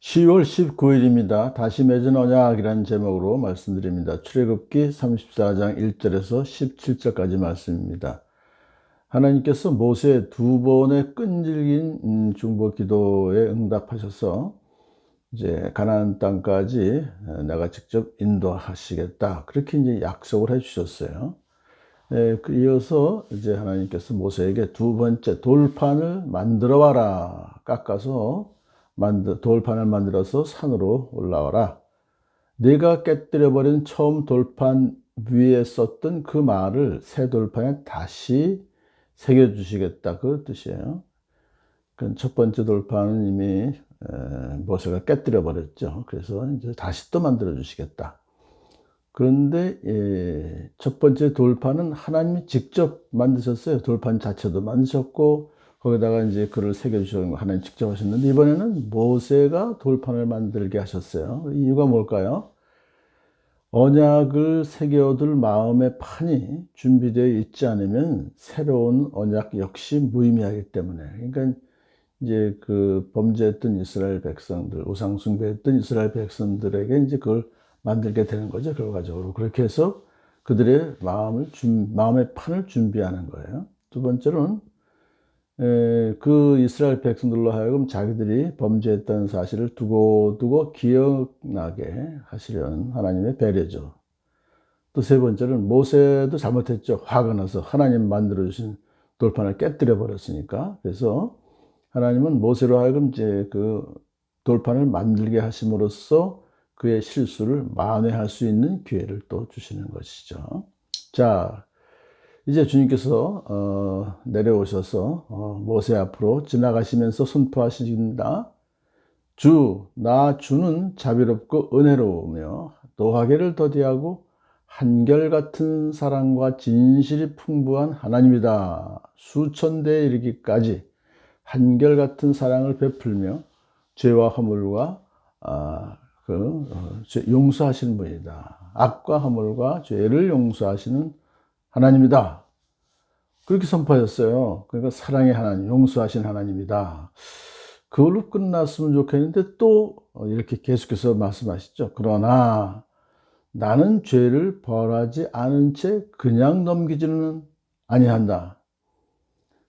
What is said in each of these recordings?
10월 19일입니다. 다시 맺은 언약이라는 제목으로 말씀드립니다. 출애굽기 34장 1절에서 17절까지 말씀입니다. 하나님께서 모세 두 번의 끈질긴 음, 중보 기도에 응답하셔서 이제 가나안 땅까지 내가 직접 인도하시겠다. 그렇게 이제 약속을 해 주셨어요. 예, 그 이어서 이제 하나님께서 모세에게 두 번째 돌판을 만들어 와라. 깎아서 만들, 돌판을 만들어서 산으로 올라와라. 내가 깨뜨려버린 처음 돌판 위에 썼던 그 말을 새 돌판에 다시 새겨주시겠다. 그 뜻이에요. 첫 번째 돌판은 이미 모세가 깨뜨려 버렸죠. 그래서 이제 다시 또 만들어 주시겠다. 그런데 예, 첫 번째 돌판은 하나님이 직접 만드셨어요. 돌판 자체도 만드셨고 거기다가 이제 글을 새겨주시는 거 하나님 직접 하셨는데 이번에는 모세가 돌판을 만들게 하셨어요. 이유가 뭘까요? 언약을 새겨둘 마음의 판이 준비되어 있지 않으면 새로운 언약 역시 무의미하기 때문에 그러니까 이제 그 범죄했던 이스라엘 백성들 우상숭배했던 이스라엘 백성들에게 이제 그걸 만들게 되는 거죠 결과적으로 그렇게 해서 그들의 마음을 준 마음의 판을 준비하는 거예요. 두 번째로는 그 이스라엘 백성들로 하여금 자기들이 범죄했다는 사실을 두고 두고 기억나게 하시려는 하나님의 배려죠. 또 세 번째는 모세도 잘못했죠. 화가 나서 하나님 만들어 주신 돌판을 깨뜨려 버렸으니까. 그래서 하나님은 모세로 하여금 이제 그 돌판을 만들게 하심으로써 그의 실수를 만회할 수 있는 기회를 또 주시는 것이죠. 자, 이제 주님께서 어, 내려오셔서 어, 모세 앞으로 지나가시면서 선포하십니다. 주, 나 주는 자비롭고 은혜로우며 노하게를 더디하고 한결같은 사랑과 진실이 풍부한 하나님이다. 수천 대에 이르기까지 한결같은 사랑을 베풀며 죄와 허물과 아, 그, 어, 용서하시는 분이다. 악과 허물과 죄를 용서하시는 하나님이다. 그렇게 선포하셨어요. 그러니까 사랑의 하나님, 용서하신 하나님이다. 그걸로 끝났으면 좋겠는데 또 이렇게 계속해서 말씀하시죠. 그러나 나는 죄를 벌하지 않은 채 그냥 넘기지는 아니한다.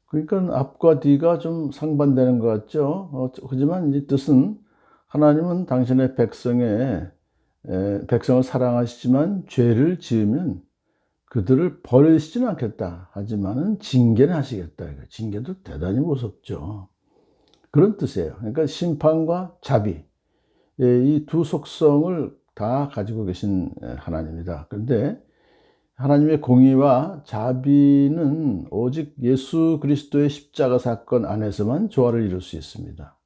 그러니까 앞과 뒤가 좀 상반되는 것 같죠. 어, 하지만 이 뜻은 하나님은 당신의 백성의 백성을 사랑하시지만 죄를 지으면 그들을 버리시지는 않겠다. 하지만은 징계는 하시겠다. 징계도 대단히 무섭죠. 그런 뜻이에요. 그러니까 심판과 자비. 예, 이두 속성을 다 가지고 계신 하나님이다. 그런데 하나님의 공의와 자비는 오직 예수 그리스도의 십자가 사건 안에서만 조화를 이룰 수 있습니다.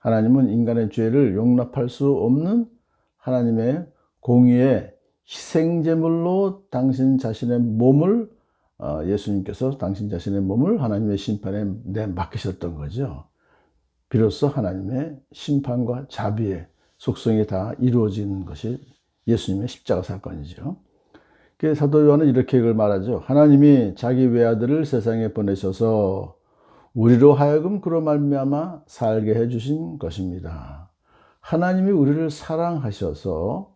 하나님은 인간의 죄를 용납할 수 없는 하나님의 공의의 희생제물로 당신 자신의 몸을 어, 예수님께서 당신 자신의 몸을 하나님의 심판에 내 맡기셨던 거죠. 비로소 하나님의 심판과 자비의 속성이 다 이루어지는 것이 예수님의 십자가 사건이죠. 사도 요한은 이렇게 이걸 말하죠. 하나님이 자기 외아들을 세상에 보내셔서 우리로 하여금 그로 말미암아 살게 해 주신 것입니다. 하나님이 우리를 사랑하셔서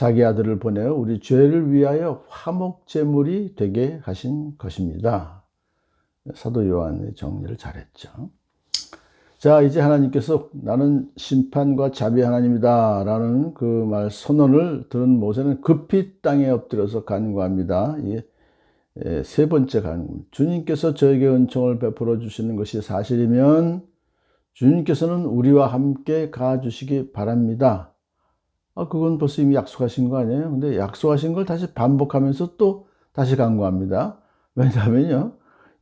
자기 아들을 보내어 우리 죄를 위하여 화목 제물이 되게 하신 것입니다. 사도 요한의 정리를 잘했죠. 자, 이제 하나님께서 나는 심판과 자비 하나님이다. 라는 그 말 선언을 들은 모세는 급히 땅에 엎드려서 간구합니다. 세 번째 간구. 주님께서 저에게 은총을 베풀어 주시는 것이 사실이면 주님께서는 우리와 함께 가 주시기 바랍니다. 아, 그건 벌써 이미 약속하신 거 아니에요? 근데 약속하신 걸 다시 반복하면서 또 다시 강구합니다. 왜냐하면요,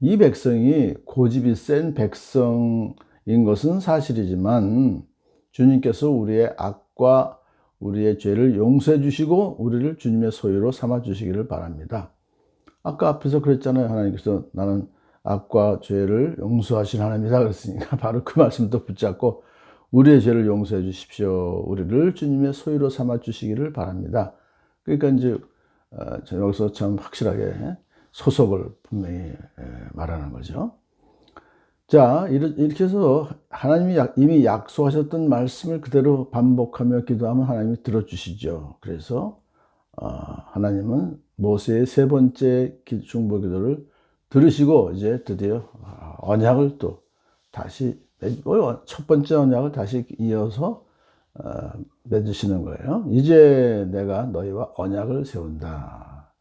이 백성이 고집이 센 백성인 것은 사실이지만 주님께서 우리의 악과 우리의 죄를 용서해 주시고 우리를 주님의 소유로 삼아 주시기를 바랍니다. 아까 앞에서 그랬잖아요. 하나님께서 나는 악과 죄를 용서하신 하나님이다 그랬으니까 바로 그 말씀도 붙잡고 우리의 죄를 용서해 주십시오. 우리를 주님의 소유로 삼아 주시기를 바랍니다. 그러니까 이제 어, 여기서 참 확실하게 소속을 분명히 말하는 거죠. 자, 이렇게 해서 하나님이 약- 이미 약속하셨던 말씀을 그대로 반복하며 기도하면 하나님이 들어주시죠. 그래서 어, 하나님은 모세의 세 번째 기- 중보 기도를 들으시고 이제 드디어 아, 언약을 또 다시 맺- 어, 첫 번째 언약을 다시 이어서 어, 맺으시는 거예요. 이제 내가 너희와 언약을 세운다.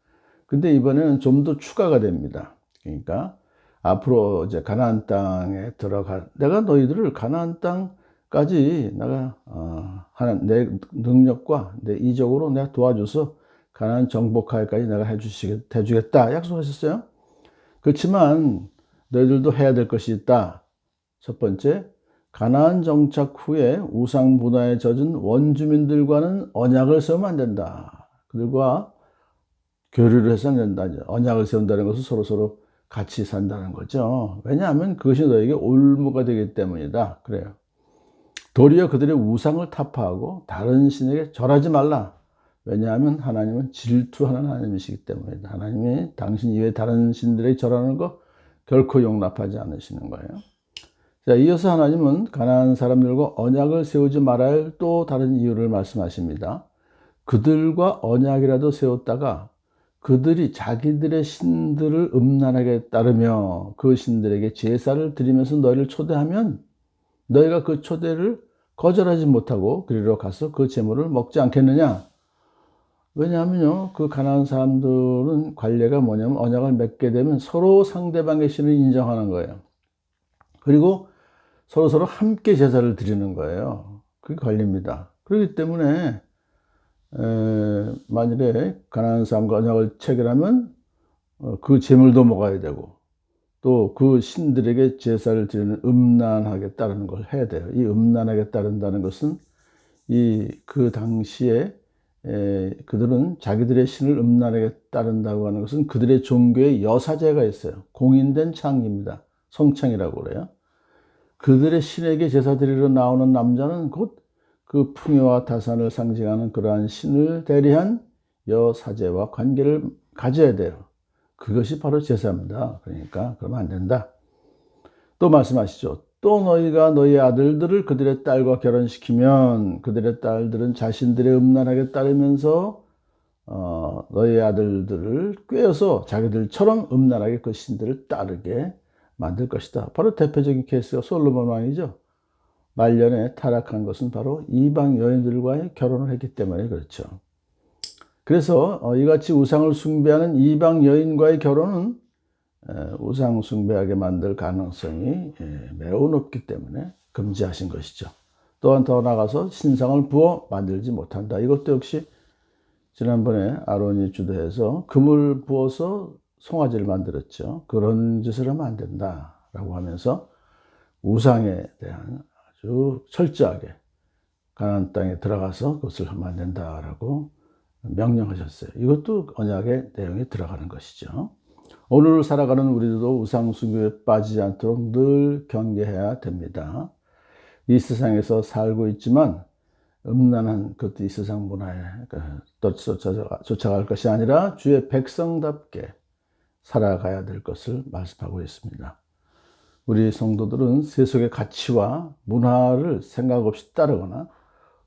근데 이번에는 좀 더 추가가 됩니다. 그러니까 앞으로 이제 가나안 땅에 들어가 내가 너희들을 가나안 땅까지 내가 어, 하는 내 능력과 내 이적으로 내가 도와줘서 가나안 정복하기까지 내가 해주시겠 해주겠다 약속하셨어요. 그렇지만 너희들도 해야 될 것이 있다. 첫 번째, 가나안 정착 후에 우상 문화에 젖은 원주민들과는 언약을 세우면 안 된다. 그들과 교류를 해서 안 된다. 언약을 세운다는 것은 서로 서로 같이 산다는 거죠. 왜냐하면 그것이 너에게 올무가 되기 때문이다. 그래요. 도리어 그들의 우상을 타파하고 다른 신에게 절하지 말라. 왜냐하면 하나님은 질투하는 하나님이시기 때문이다. 하나님이 당신 이외에 다른 신들에게 절하는 거 결코 용납하지 않으시는 거예요. 자, 이어서 하나님은 가난한 사람들과 언약을 세우지 말아야 할 또 다른 이유를 말씀하십니다. 그들과 언약이라도 세웠다가 그들이 자기들의 신들을 음란하게 따르며 그 신들에게 제사를 드리면서 너희를 초대하면 너희가 그 초대를 거절하지 못하고 그리로 가서 그 제물을 먹지 않겠느냐? 왜냐하면요, 그 가난한 사람들은 관례가 뭐냐면 언약을 맺게 되면 서로 상대방의 신을 인정하는 거예요. 그리고 서로 서로 함께 제사를 드리는 거예요. 그게 관례입니다. 그렇기 때문에 에, 만일에 가난한 사람과 언약을 체결하면 어, 그 재물도 먹어야 되고 또 그 신들에게 제사를 드리는 음란하게 따르는 걸 해야 돼요. 이 음란하게 따른다는 것은 이 그 당시에 에, 그들은 자기들의 신을 음란하게 따른다고 하는 것은 그들의 종교의 여사제가 있어요. 공인된 창입니다. 성창이라고 그래요. 그들의 신에게 제사 드리러 나오는 남자는 곧 그 풍요와 다산을 상징하는 그러한 신을 대리한 여사제와 관계를 가져야 돼요. 그것이 바로 제사입니다. 그러니까 그러면 안 된다. 또 말씀하시죠. 또 너희가 너희 아들들을 그들의 딸과 결혼시키면 그들의 딸들은 자신들의 음란하게 따르면서 어, 너희 아들들을 꿰어서 자기들처럼 음란하게 그 신들을 따르게 만들 것이다. 바로 대표적인 케이스가 솔로몬 왕이죠. 말년에 타락한 것은 바로 이방 여인들과의 결혼을 했기 때문에 그렇죠. 그래서 어, 이같이 우상을 숭배하는 이방 여인과의 결혼은 우상 숭배하게 만들 가능성이 예, 매우 높기 때문에 금지하신 것이죠. 또한 더 나아가서 신상을 부어 만들지 못한다. 이것도 역시 지난번에 아론이 주도해서 금을 부어서 송아지를 만들었죠. 그런 짓을 하면 안 된다라고 하면서 우상에 대한 아주 철저하게 가나안 땅에 들어가서 그것을 하면 안 된다라고 명령하셨어요. 이것도 언약의 내용에 들어가는 것이죠. 오늘 살아가는 우리도 우상 숭배에 빠지지 않도록 늘 경계해야 됩니다. 이 세상에서 살고 있지만 음란한 그것도 이 세상 문화에 쫓아갈 것이 아니라 주의 백성답게 살아가야 될 것을 말씀하고 있습니다. 우리 성도들은 세속의 가치와 문화를 생각 없이 따르거나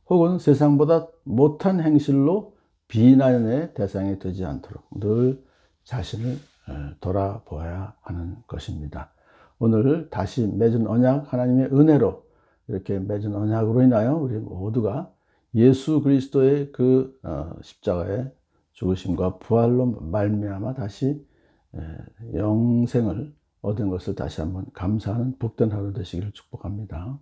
혹은 세상보다 못한 행실로 비난의 대상이 되지 않도록 늘 자신을 돌아보아야 하는 것입니다. 오늘 다시 맺은 언약 하나님의 은혜로 이렇게 맺은 언약으로 인하여 우리 모두가 예수 그리스도의 그 십자가의 죽으심과 부활로 말미암아 다시 영생을 얻은 것을 다시 한번 감사하는 복된 하루 되시기를 축복합니다.